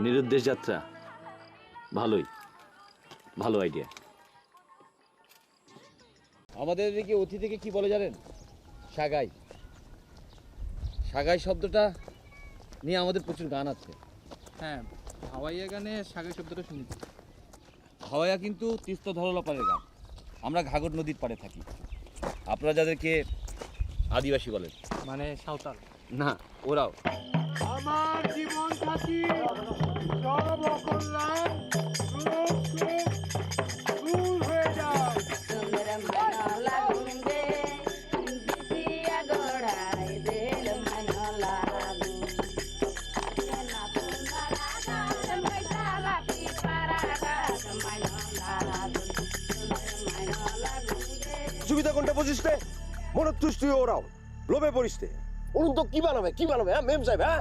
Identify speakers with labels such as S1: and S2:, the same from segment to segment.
S1: নিরুদ্দেশ যাত্রা। ভালোই। ভালো আইডিয়া
S2: আমাদের এদিকে অতিথিকে কি বলে জানেন? সাগাই। সাগাই শব্দটা নিয়ে আমাদের প্রচুর গান আছে।
S3: হ্যাঁ হাওয়াইয়া গানে সাগাই শব্দটা শুনেছি।
S2: হাওয়াইয়া কিন্তু তিস্তা ধরলাপাড়ের গান। আমরা ঘাগর নদীর পাড়ে থাকি। আপনারা যাদেরকে আদিবাসী বলেন।
S3: মানে সাঁওতাল।
S2: না ওরাও।
S4: আমার জীবন সাথী
S5: সুবিধা কোনটা বুঝিস রে মনে তুষ্টি ওরাও। লোভে পড়িস রে অরুণ তো কি বানাবে কি বানাবে হ্যাঁ? মেম সাহেব হ্যাঁ?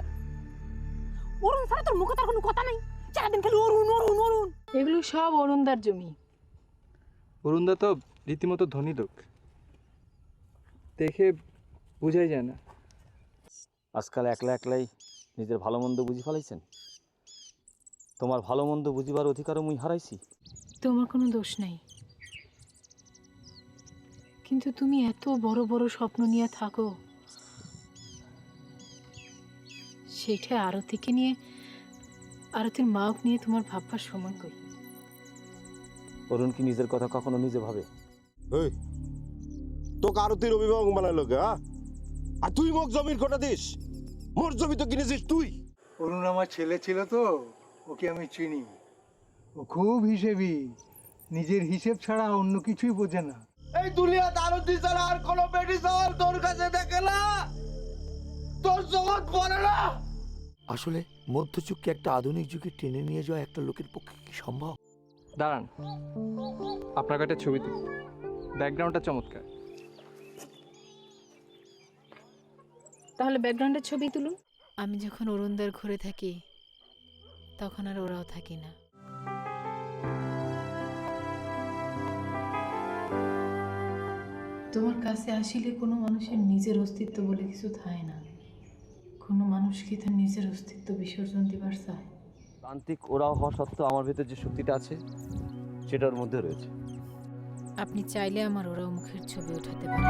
S6: অরুণ ছাড়া তোর মুখে তার কোনো কথা নাই। সারাদিন খালি অরুণ অরুণ অরুণ।
S7: এগুলো সব অরুণদার জমি।
S3: অরুণদা তো রীতিমতো ধনী লোক। দেখে বোঝাই যায় না।
S1: আজকাল একলা একলাই নিজের ভালো মন্দ বুঝি ফেলাইছেন? তোমার ভালো মন্দ বুঝিবার অধিকারও মুই হারাইছি?
S7: তোমার কোনো দোষ নাই। কিন্তু তুমি এত বড় বড় স্বপ্ন নিয়ে থাকো। সেটা আরতিকে নিয়ে আরতির মাওক নিয়ে তোমার ভাববার সময় কই?
S1: অরুণ কি নিজের কথা কখনো নিজে ভাবে?
S5: এই তোকে আরতির অভিভাবক বানাইলো হ্যাঁ? আর তুই মোক জমির কোটা দিস মোর জমি তো কিনেছিস তুই।
S4: অরুণ আমার ছেলে ছিল তো ওকে আমি চিনি। ও খুব হিসেবি নিজের হিসেব ছাড়া অন্য কিছুই বোঝে না।
S5: এই দুনিয়াতে আরতি ছাড়া আর কোনো সওয়াল তোর কাছে দেখে না। তোর জগৎ পড়ে না।
S8: আসলে মধ্যযুগকে একটা আধুনিক যুগে টেনে নিয়ে যাওয়া একটা লোকের পক্ষে কি সম্ভব?
S3: দাঁড়ান আপনার কাছে ছবি তুলি। ব্যাকগ্রাউন্ডটা চমৎকার।
S7: তাহলে ব্যাকগ্রাউন্ডের ছবি তুলুন। আমি যখন অরুণদার ঘরে থাকি তখন আর ওরাও থাকি না। তোমার কাছে আসিলে কোনো মানুষের নিজের অস্তিত্ব বলে কিছু থাকে না। কোনো মানুষ কি তার নিজের অস্তিত্ব বিসর্জন দিবার চায়?
S1: প্রান্তিক ওরাও হওয়া সত্ত্বেও আমার ভেতর যে শক্তিটা আছে সেটার মধ্যে রয়েছে।
S7: আপনি চাইলে আমার ওরাও মুখের ছবি উঠাতে পারেন।